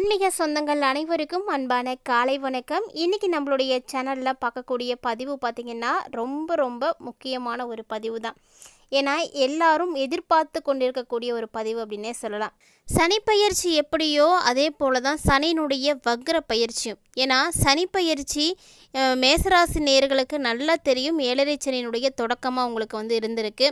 ஆன்மீக சொந்தங்கள் அனைவருக்கும் அன்பான காலை வணக்கம். இன்னைக்கு நம்மளுடைய சேனலில் பார்க்கக்கூடிய பதிவு பார்த்திங்கன்னா ரொம்ப ரொம்ப முக்கியமான ஒரு பதிவு தான் ஏன்னா எல்லாரும் எதிர்பார்த்து கொண்டிருக்கக்கூடிய ஒரு பதிவு அப்படின்னே சொல்லலாம். சனி பயிற்சி எப்படியோ அதே போல தான் சனியினுடைய வக்ர பயிற்சியும். ஏன்னா சனி பயிற்சி மேசராசி நேர்களுக்கு நல்லா தெரியும். ஏழரை சனியினுடைய தொடக்கமாக உங்களுக்கு வந்து இருந்திருக்கு.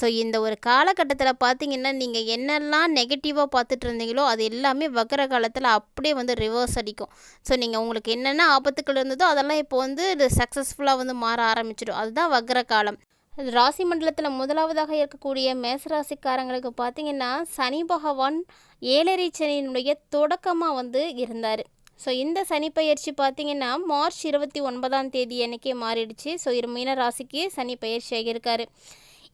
ஸோ இந்த ஒரு காலகட்டத்தில் பார்த்தீங்கன்னா நீங்கள் என்னெல்லாம் நெகட்டிவாக பார்த்துட்டு இருந்தீங்களோ அது எல்லாமே வக்ர காலத்தில் அப்படியே வந்து ரிவர்ஸ் அடிக்கும். ஸோ நீங்கள் உங்களுக்கு என்னென்ன ஆபத்துக்கள் இருந்ததோ அதெல்லாம் இப்போ வந்து சக்ஸஸ்ஃபுல்லாக வந்து மாற ஆரம்பிச்சிடும். அதுதான் வக்ர காலம். ராசி மண்டலத்தில் முதலாவதாக இருக்கக்கூடிய மேசராசிக்காரங்களுக்கு பார்த்தீங்கன்னா சனி பகவான் ஏழரை சனியினுடைய தொடக்கமாக வந்து இருந்தார். ஸோ இந்த சனி பயிற்சி பார்த்தீங்கன்னா மார்ச் இருபத்தி ஒன்பதாம் தேதி அன்றைக்கே மாறிடுச்சு. ஸோ இரு மீன ராசிக்கு சனி பயிற்சி ஆகியிருக்காரு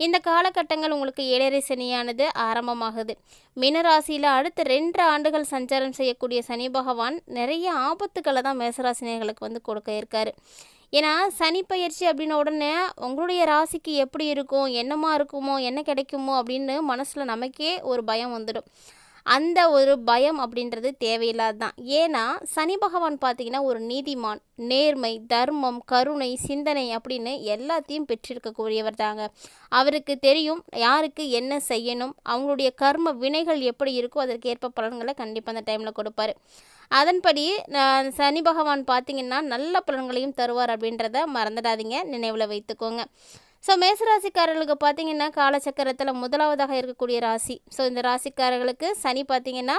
இந்த காலகட்டங்கள் உங்களுக்கு ஏழரை சனியானது ஆரம்பமாகுது. மீனராசியில் அடுத்த ரெண்டு ஆண்டுகள் சஞ்சாரம் செய்யக்கூடிய சனி பகவான் நிறைய ஆபத்துக்களை தான் மேசராசினியர்களுக்கு வந்து கொடுக்க இருக்காரு. ஏன்னா சனி பயிற்சி அப்படின்ன உடனே உங்களுடைய ராசிக்கு எப்படி இருக்கும் என்னமா இருக்குமோ என்ன கிடைக்குமோ அப்படின்னு மனசில் நமக்கே ஒரு பயம் வந்துடும். அந்த ஒரு பயம் அப்படின்றது தேவையில்லாது தான் ஏன்னா சனி பகவான் பார்த்தீங்கன்னா ஒரு நீதிமான். நேர்மை தர்மம் கருணை சிந்தனை அப்படின்னு எல்லாத்தையும் பெற்றிருக்கக்கூடியவர் தாங்க. அவருக்கு தெரியும் யாருக்கு என்ன செய்யணும் அவங்களுடைய கர்ம வினைகள் எப்படி இருக்கோ அதற்கேற்ப பலன்களை கண்டிப்பாக அந்த டைமில் கொடுப்பாரு. அதன்படி நான் சனி பகவான் பார்த்தீங்கன்னா நல்ல பலன்களையும் தருவார் அப்படின்றத மறந்துடாதீங்க. நினைவில் வைத்துக்கோங்க. ஸோ மேசராசிக்காரர்களுக்கு பார்த்தீங்கன்னா காலச்சக்கரத்தில் முதலாவதாக இருக்கக்கூடிய ராசி. ஸோ இந்த ராசிக்காரர்களுக்கு சனி பார்த்தீங்கன்னா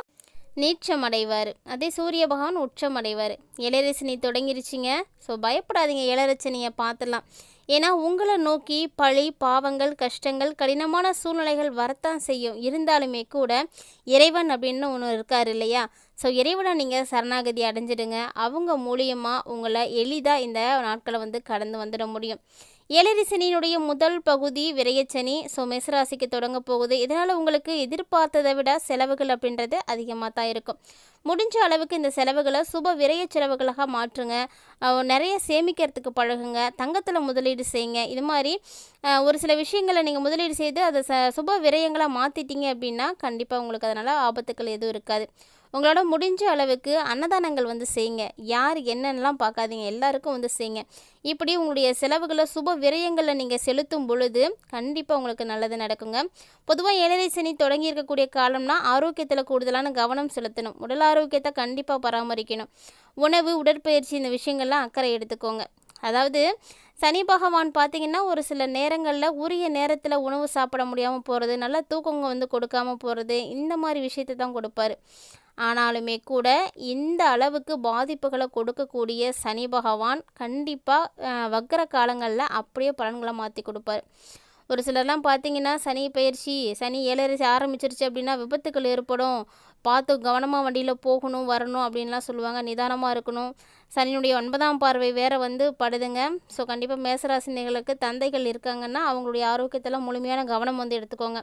நீச்சம் அடைவார். அதே சூரிய பகவான் உச்சம் அடைவார். இளரசனி தொடங்கிருச்சிங்க. ஸோ பயப்படாதீங்க. இளரச்சனியை பார்த்துலாம் ஏன்னா உங்களை நோக்கி பழி பாவங்கள் கஷ்டங்கள் கடினமான சூழ்நிலைகள் வரத்தான் செய்யும். இருந்தாலுமே கூட இறைவன் அப்படின்னு ஒன்று இருக்கார் இல்லையா? ஸோ இறைவனை நீங்கள் சரணாகதி அடைஞ்சிடுங்க. அவங்க மூலியமாக உங்களை எளிதாக இந்த நாட்களை வந்து கடந்து வந்துட முடியும். ஏழரை சனியினுடைய முதல் பகுதி விரையச்சனி ஸோ மெசராசிக்கு தொடங்க போகுது. இதனால் உங்களுக்கு எதிர்பார்த்ததை விட செலவுகள் அப்படின்றது அதிகமாக தான் இருக்கும். முடிஞ்ச அளவுக்கு இந்த செலவுகளை சுப விரைய செலவுகளாக மாற்றுங்க. நிறைய சேமிக்கிறதுக்கு பழகுங்க. தங்கத்தில் முதலீடு செய்யுங்க. இது மாதிரி ஒரு சில விஷயங்களை நீங்கள் முதலீடு செய்து அதை ச சுப விரயங்களாக மாற்றிட்டீங்க அப்படின்னா கண்டிப்பாக உங்களுக்கு அதனால் ஆபத்துக்கள் எதுவும் இருக்காது. உங்களோட முடிஞ்ச அளவுக்கு அன்னதானங்கள் வந்து செய்யுங்க. யார் என்னென்னலாம் பார்க்காதீங்க எல்லாருக்கும் வந்து செய்யுங்க. இப்படி உங்களுடைய செலவுகளை சுப விரயங்களில் நீங்கள் செலுத்தும் பொழுது கண்டிப்பாக உங்களுக்கு நல்லது நடக்குங்க. பொதுவாக ஏழரை சனி தொடங்கி இருக்கக்கூடிய காலம்னா ஆரோக்கியத்தில் கூடுதலான கவனம் செலுத்தணும். உடல் ஆரோக்கியத்தை கண்டிப்பாக பராமரிக்கணும். உணவு உடற்பயிற்சி இந்த விஷயங்கள்லாம் அக்கறை எடுத்துக்கோங்க. அதாவது சனி பகவான் பார்த்தீங்கன்னா ஒரு சில நேரங்களில் உரிய நேரத்தில் உணவு சாப்பிட முடியாமல் போகிறது நல்ல தூக்கங்க வந்து கொடுக்காம போகிறது இந்த மாதிரி விஷயத்தை தான் கொடுப்பாரு. ஆனாலுமே கூட இந்த அளவுக்கு பாதிப்புகளை கொடுக்கக்கூடிய சனி பகவான் கண்டிப்பாக வக்கர காலங்களில் அப்படியே பலன்களை மாற்றி கொடுப்பார். ஒரு சிலர்லாம் பார்த்தீங்கன்னா சனி பயிற்சி சனி ஏழரிசி ஆரம்பிச்சிருச்சு அப்படின்னா விபத்துக்கள் ஏற்படும். பார்த்து கவனமாக வண்டியில் போகணும் வரணும் அப்படின்லாம் சொல்லுவாங்க. நிதானமாக இருக்கணும். சனியினுடைய ஒன்பதாம் பார்வை வேறு வந்து படுதுங்க. ஸோ கண்டிப்பாக மேசராசினிகளுக்கு தந்தைகள் இருக்காங்கன்னா அவங்களுடைய ஆரோக்கியத்தில் முழுமையான கவனம் வந்து எடுத்துக்கோங்க.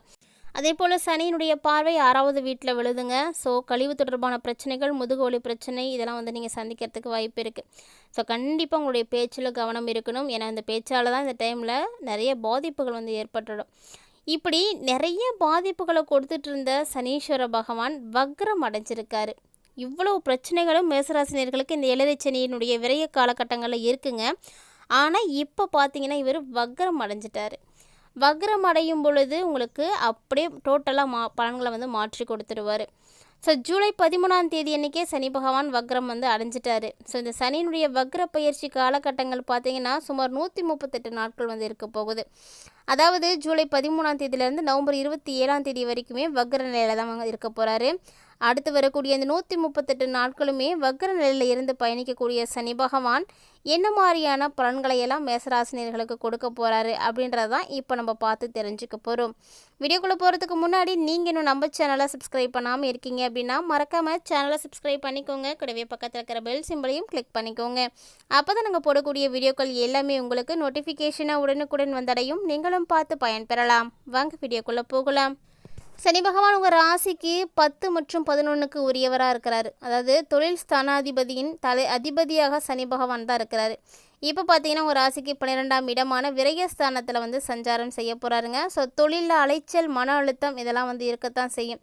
அதே போல் சனியினுடைய பார்வை ஆறாவது வீட்டில் விழுதுங்க. ஸோ கழிவு தொடர்பான பிரச்சனைகள் முதுகுவலி பிரச்சனை இதெல்லாம் வந்து நீங்கள் சந்திக்கிறதுக்கு வாய்ப்பு இருக்குது ஸோ கண்டிப்பாக உங்களுடைய பேச்சில் கவனம் இருக்கணும். ஏன்னா இந்த பேச்சால் தான் இந்த டைமில் நிறைய பாதிப்புகள் வந்து ஏற்பட்டுடும். இப்படி நிறைய பாதிப்புகளை கொடுத்துட்டு இருந்த சனீஸ்வர பகவான் வக்ரம் அடைஞ்சிருக்காரு. இவ்வளோ பிரச்சனைகளும் மேசராசினியர்களுக்கு இந்த ஏழரை சனியினுடைய விரைய காலகட்டங்களில் இருக்குங்க. ஆனால் இப்போ பார்த்தீங்கன்னா இவர் வக்ரம் அடைஞ்சிட்டாரு. வக்ரம் அடையும் பொழுது உங்களுக்கு அப்படியே டோட்டலாக மா பலன்களை வந்து மாற்றி கொடுத்துருவார் ஸோ ஜூலை பதிமூணாம் தேதி அன்றைக்கே சனி பகவான் வக்ரம் வந்து அடைஞ்சிட்டாரு. ஸோ இந்த சனியினுடைய வக்ர பயிற்சி காலகட்டங்கள் பார்த்தீங்கன்னா சுமார் நூற்றி முப்பத்தெட்டு நாட்கள் வந்து இருக்க போகுது. அதாவது ஜூலை பதிமூணாம் தேதியிலேருந்து நவம்பர் இருபத்தி ஏழாம் தேதி வரைக்குமே வக்ர நிலையில் தான் இருக்க போகிறாரு அடுத்து வரக்கூடிய இந்த நூற்றி முப்பத்தெட்டு நாட்களுமே வக்ர நிலையில் இருந்து பயணிக்கக்கூடிய சனி பகவான் என்ன மாதிரியான பலன்களை எல்லாம் மேசராசினியர்களுக்கு கொடுக்க போகிறாரு அப்படின்றதான் இப்போ நம்ம பார்த்து தெரிஞ்சுக்க போகிறோம் வீடியோக்குள்ளே போகிறதுக்கு முன்னாடி நீங்கள் இன்னும் நம்ம சேனலை சப்ஸ்கிரைப் பண்ணாமல் இருக்கீங்க அப்படின்னா மறக்காமல் சேனலை சப்ஸ்கிரைப் பண்ணிக்கோங்க. கூடவே பக்கத்தில் இருக்கிற பெல் சிம்பிளையும் கிளிக் பண்ணிக்கோங்க. அப்போ தான் நாங்கள் போடக்கூடிய வீடியோக்கள் எல்லாமே உங்களுக்கு நோட்டிஃபிகேஷனாக உடனுக்குடன் வந்தடையும். நீங்களும் பார்த்து பயன்பெறலாம். வாங்க வீடியோக்குள்ளே போகலாம். சனி பகவான் உங்கள் ராசிக்கு பத்து மற்றும் பதினொன்றுக்கு உரியவராக இருக்கிறாரு. அதாவது தொழில் ஸ்தானாதிபதியின் தலை அதிபதியாக சனி பகவான் தான் இருக்கிறாரு. இப்போ பார்த்தீங்கன்னா உங்கள் ராசிக்கு பன்னிரெண்டாம் இடமான விரயஸ்தானத்தில் வந்து சஞ்சாரம் செய்ய போகிறாருங்க ஸோ தொழிலில் அலைச்சல் மன அழுத்தம் இதெல்லாம் வந்து இருக்கத்தான் செய்யும்.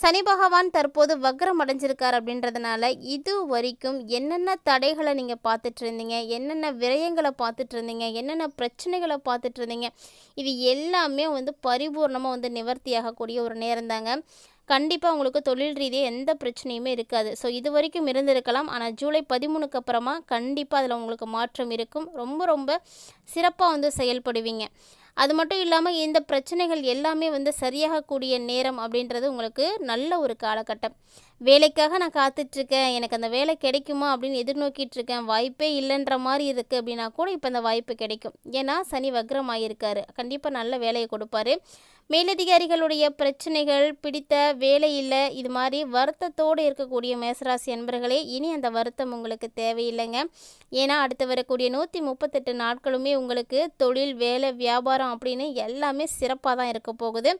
சனி பகவான் தற்போது வக்ரம் அடைஞ்சிருக்கார் அப்படின்றதுனால இது வரைக்கும் என்னென்ன தடைகளை நீங்கள் பார்த்துட்டு இருந்தீங்க என்னென்ன விரயங்களை பார்த்துட்டு இருந்தீங்க என்னென்ன பிரச்சனைகளை பார்த்துட்டு இருந்தீங்க இது எல்லாமே வந்து பரிபூர்ணமாக வந்து நிவர்த்தி ஆகக்கூடிய ஒரு நேரம் தாங்க கண்டிப்பாக உங்களுக்கு தொழில் ரீதியாக எந்த பிரச்சனையுமே இருக்காது. ஸோ இது வரைக்கும் இருந்திருக்கலாம். ஆனால் ஜூலை பதிமூணுக்கு அப்புறமா கண்டிப்பாக அதில் உங்களுக்கு மாற்றம் இருக்கும். ரொம்ப ரொம்ப சிறப்பாக வந்து செயல்படுவீங்க. அது மட்டும் இல்லாமல் இந்த பிரச்சனைகள் எல்லாமே வந்து சரியாகக்கூடிய நேரம் அப்படின்றது உங்களுக்கு நல்ல ஒரு காலகட்டம். வேலைக்காக நான் காத்துட்ருக்கேன். எனக்கு அந்த வேலை கிடைக்குமா அப்படின்னு எதிர்நோக்கிட்டு இருக்கேன் வாய்ப்பே இல்லைன்ற மாதிரி இருக்குது அப்படின்னா கூட இப்போ அந்த வாய்ப்பு கிடைக்கும். ஏன்னா சனி வக்ரமாயிருக்காரு. கண்டிப்பாக நல்ல வேலையை கொடுப்பாரு. மேலதிகாரிகளுடைய பிரச்சனைகள் பிடித்த வேலை இல்லை இது மாதிரி வருத்தத்தோடு இருக்கக்கூடிய மேசராசி அன்பர்களே இனி அந்த வருத்தம் உங்களுக்கு தேவையில்லைங்க. ஏன்னா அடுத்து வரக்கூடிய நூற்றி முப்பத்தெட்டு நாட்களுமே உங்களுக்கு தொழில் வேலை வியாபாரம் அப்படின்னு எல்லாமே சிறப்பாக தான் இருக்க போகுது.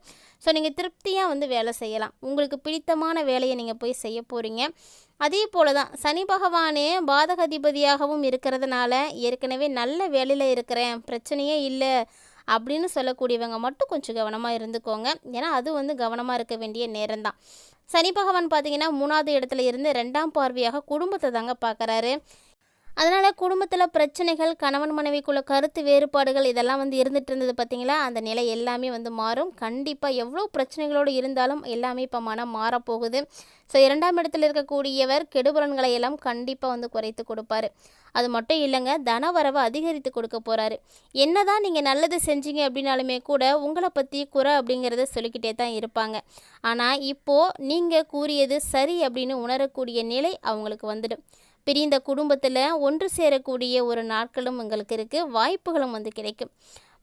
ஸோ நீங்கள் திருப்தியாக வந்து வேலை செய்யலாம். உங்களுக்கு பிடித்தமான வேலையை நீங்கள் போய் செய்ய போகிறீங்க அதே போல தான் சனி பகவானே பாதகதிபதியாகவும் இருக்கிறதுனால ஏற்கனவே நல்ல வேலையில் இருக்கிறேன் பிரச்சனையே இல்லை அப்படின்னு சொல்லக்கூடியவங்க மட்டும் கொஞ்சம் கவனமாக இருந்துக்கோங்க. ஏன்னா அது வந்து கவனமாக இருக்க வேண்டிய நேரம் தான் சனி பகவான் பார்த்தீங்கன்னா மூணாவது இடத்துல இருந்து ரெண்டாம் பார்வையாக குடும்பத்தை தாங்க பார்க்குறாரு அதனால் குடும்பத்தில் பிரச்சனைகள் கணவன் மனைவிக்குள்ள கருத்து வேறுபாடுகள் இதெல்லாம் வந்து இருந்துட்டு இருந்தது பார்த்தீங்களா அந்த நிலை எல்லாமே வந்து மாறும். கண்டிப்பாக எவ்வளோ பிரச்சனைகளோடு இருந்தாலும் எல்லாமே இப்போ மனம் மாறப்போகுது ஸோ இரண்டாம் இடத்துல இருக்கக்கூடியவர் கெடுபலன்களை எல்லாம் கண்டிப்பாக வந்து குறைத்து கொடுப்பாரு. அது மட்டும் இல்லைங்க தனவரவை அதிகரித்து கொடுக்க போகிறாரு என்னதான் நீங்கள் நல்லது செஞ்சீங்க அப்படின்னாலுமே கூட உங்களை பற்றி குறை அப்படிங்கிறத சொல்லிக்கிட்டே தான் இருப்பாங்க. ஆனால் இப்போது நீங்கள் கூறியது சரி அப்படின்னு உணரக்கூடிய நிலை அவங்களுக்கு வந்துடும். பிரிந்த குடும்பத்தில் ஒன்று சேரக்கூடிய ஒரு நாட்களும் எங்களுக்கு இருக்குது வாய்ப்புகளும் வந்து கிடைக்கும்.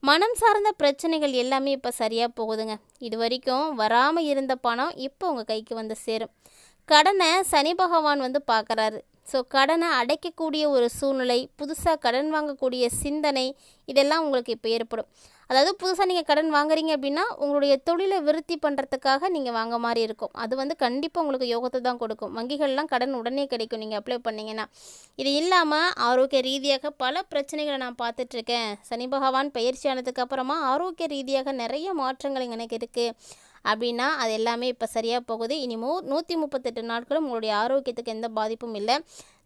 மனம் சார்ந்த பிரச்சனைகள் எல்லாமே இப்போ சரியாக போகுதுங்க. இது வரைக்கும் வராமல் இருந்த பணம் இப்போ உங்கள் கைக்கு வந்து சேரும். கடனை சனி பகவான் வந்து பார்க்குறாரு ஸோ கடனை அடைக்கக்கூடிய ஒரு சூழ்நிலை புதுசாக கடன் வாங்கக்கூடிய சிந்தனை இதெல்லாம் உங்களுக்கு இப்போ ஏற்படும். அதாவது புதுசாக நீங்கள் கடன் வாங்குறீங்க அப்படின்னா உங்களுடைய தொழிலை விருத்தி பண்ணுறதுக்காக நீங்கள் வாங்க மாதிரி இருக்கும். அது வந்து கண்டிப்பாக உங்களுக்கு யோகத்தை தான் கொடுக்கும். வங்கிகள்லாம் கடன் உடனே கிடைக்கும். நீங்கள் அப்ளை பண்ணிங்கன்னா. இது இல்லாமல் ஆரோக்கிய ரீதியாக பல பிரச்சனைகளை நான் பார்த்துட்ருக்கேன் சனி பகவான் பயிற்சி ஆனதுக்கப்புறமா ஆரோக்கிய ரீதியாக நிறைய மாற்றங்கள் எனக்கு இருக்குது அப்படின்னா அது எல்லாமே இப்போ சரியாக போகுது. இனிமோ நூற்றி முப்பத்தெட்டு நாட்களும் உங்களுடைய ஆரோக்கியத்துக்கு எந்த பாதிப்பும் இல்லை.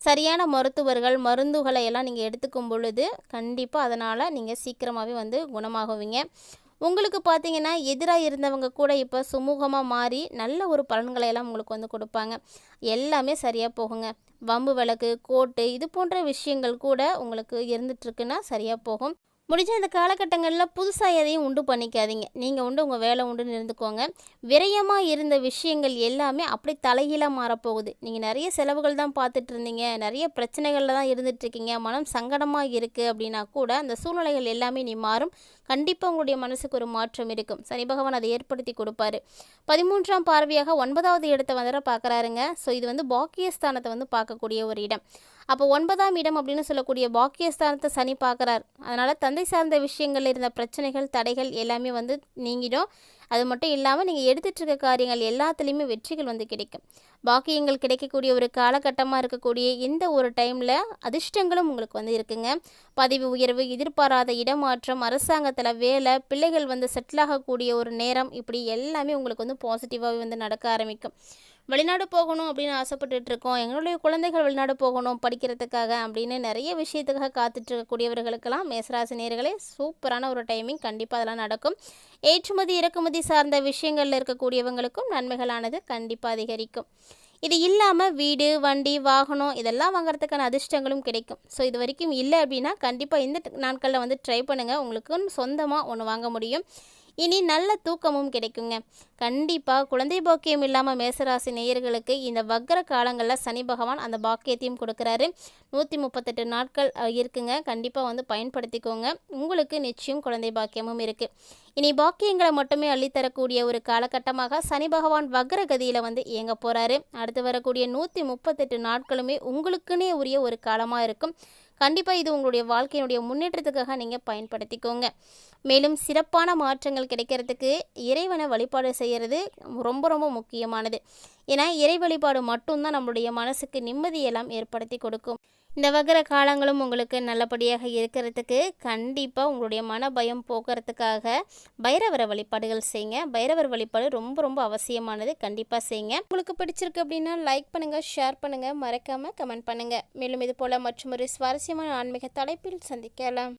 சரியான மருத்துவர்கள் மருந்துகளை எல்லாம் நீங்கள் எடுத்துக்கும் பொழுது கண்டிப்பாக அதனால் நீங்கள் சீக்கிரமாகவே வந்து குணமாகுவீங்க. உங்களுக்கு பார்த்தீங்கன்னா எதிராக இருந்தவங்க கூட இப்போ சுமூகமாக மாறி நல்ல ஒரு பலன்களை எல்லாம் உங்களுக்கு வந்து கொடுப்பாங்க. எல்லாமே சரியாக போகுங்க. வம்பு விளக்கு கோட்டு இது போன்ற விஷயங்கள் கூட உங்களுக்கு இருந்துகிட்ருக்குன்னா சரியாக போகும். முடிஞ்ச இந்த காலகட்டங்களில் புதுசாக எதையும் உண்டு பண்ணிக்காதீங்க. நீங்கள் உண்டு உங்கள் வேலை உண்டுன்னு இருந்துக்கோங்க விரயமாக இருந்த விஷயங்கள் எல்லாமே அப்படி தலைகீழாக மாறப்போகுது. நீங்கள் நிறைய செலவுகள் தான் பார்த்துட்டு இருந்தீங்க நிறைய பிரச்சனைகளில் தான் இருந்துகிட்ருக்கீங்க மனம் சங்கடமாக இருக்குது அப்படின்னா கூட அந்த சூழ்நிலைகள் எல்லாமே நீ மாறும். கண்டிப்பாக உங்களுடைய மனசுக்கு ஒரு மாற்றம் இருக்கும். சனி பகவான் அதை ஏற்படுத்தி கொடுப்பாரு. பதிமூன்றாம் பார்வையாக ஒன்பதாவது இடத்தை வந்து பார்க்குறாருங்க. ஸோ இது வந்து பாக்கியஸ்தானத்தை வந்து பார்க்கக்கூடிய ஒரு இடம். அப்போ ஒன்பதாம் இடம் அப்படின்னு சொல்லக்கூடிய பாக்கியஸ்தானத்தை சனி பார்க்குறார். அதனால் தந்தை சார்ந்த விஷயங்களில் இருந்த பிரச்சனைகள் தடைகள் எல்லாமே வந்து நீங்கிடும். அது மட்டும் இல்லாமல் நீங்கள் எடுத்துகிட்ருக்க காரியங்கள் எல்லாத்துலேயுமே வெற்றிகள் வந்து கிடைக்கும். பாக்கியங்கள் கிடைக்கக்கூடிய ஒரு காலகட்டமாக இருக்கக்கூடிய இந்த ஒரு டைமில் அதிர்ஷ்டங்களும் உங்களுக்கு வந்து இருக்குங்க. பதவி உயர்வு எதிர்பாராத இடமாற்றம் அரசாங்கத்தில் வேலை பிள்ளைகள் வந்து செட்டில் ஆகக்கூடிய ஒரு நேரம் இப்படி எல்லாமே உங்களுக்கு வந்து பாசிட்டிவாகவே வந்து நடக்க ஆரம்பிக்கும். வெளிநாடு போகணும் அப்படின்னு ஆசைப்பட்டுட்டு இருக்கோம் எங்களுடைய குழந்தைகள் வெளிநாடு போகணும் படிக்கிறதுக்காக அப்படின்னு நிறைய விஷயத்துக்காக காத்துட்டு இருக்கக்கூடியவர்களுக்கெல்லாம் மேசராசி நேர்களே சூப்பரான ஒரு டைமிங் கண்டிப்பாக அதெல்லாம் நடக்கும். ஏற்றுமதி இறக்குமதி சார்ந்த விஷயங்களில் இருக்கக்கூடியவங்களுக்கும் நன்மைகளானது கண்டிப்பாக அதிகரிக்கும். இது இல்லாமல் வீடு வண்டி வாகனம் இதெல்லாம் வாங்குறதுக்கான அதிர்ஷ்டங்களும் கிடைக்கும். ஸோ இது வரைக்கும் இல்லை அப்படின்னா கண்டிப்பாக இந்த நாட்களில் வந்து ட்ரை பண்ணுங்கள் உங்களுக்கு சொந்தமாக ஒன்று வாங்க முடியும். இனி நல்ல தூக்கமும் கிடைக்குங்க. கண்டிப்பாக குழந்தை பாக்கியம் இல்லாமல் மேசராசி நேயர்களுக்கு இந்த வக்கர காலங்களில் சனி பகவான் அந்த பாக்கியத்தையும் கொடுக்குறாரு. நூற்றி முப்பத்தெட்டு நாட்கள் இருக்குங்க. கண்டிப்பாக வந்து பயன்படுத்திக்கோங்க. உங்களுக்கு நிச்சயம் குழந்தை பாக்கியமும் இருக்குது இனி பாக்கியங்களை மட்டுமே அள்ளித்தரக்கூடிய ஒரு காலகட்டமாக சனி பகவான் வக்ர கதியில் வந்து இயங்க போகிறாரு அடுத்து வரக்கூடிய நூற்றி முப்பத்தெட்டு நாட்களுமே உங்களுக்குன்னே உரிய ஒரு காலமாக இருக்கும். கண்டிப்பாக இது உங்களுடைய வாழ்க்கையினுடைய முன்னேற்றத்துக்காக நீங்கள் பயன்படுத்திக்கோங்க. மேலும் சிறப்பான மாற்றங்கள் கிடைக்கிறதுக்கு இறைவனை வழிபாடு செய்கிறது ரொம்ப ரொம்ப முக்கியமானது. ஏன்னா இறை வழிபாடு மட்டும்தான் நம்மளுடைய மனசுக்கு நிம்மதியெல்லாம் ஏற்படுத்தி கொடுக்கும். இந்த வகர காலங்களும் உங்களுக்கு நல்லபடியாக இருக்கிறதுக்கு கண்டிப்பாக உங்களுடைய மன பயம் போக்குறதுக்காக பைரவர வழிபாடுகள் செய்யுங்க. பைரவர் வழிபாடு ரொம்ப ரொம்ப அவசியமானது. கண்டிப்பாக செய்யுங்க. உங்களுக்கு பிடிச்சிருக்கு அப்படின்னா லைக் பண்ணுங்கள் ஷேர் பண்ணுங்கள் மறக்காமல் கமெண்ட் பண்ணுங்கள் மேலும் இது போல் மற்றும் ஒரு சுவாரஸ்யமான ஆன்மீக தலைப்பில் சந்திக்கலாம்.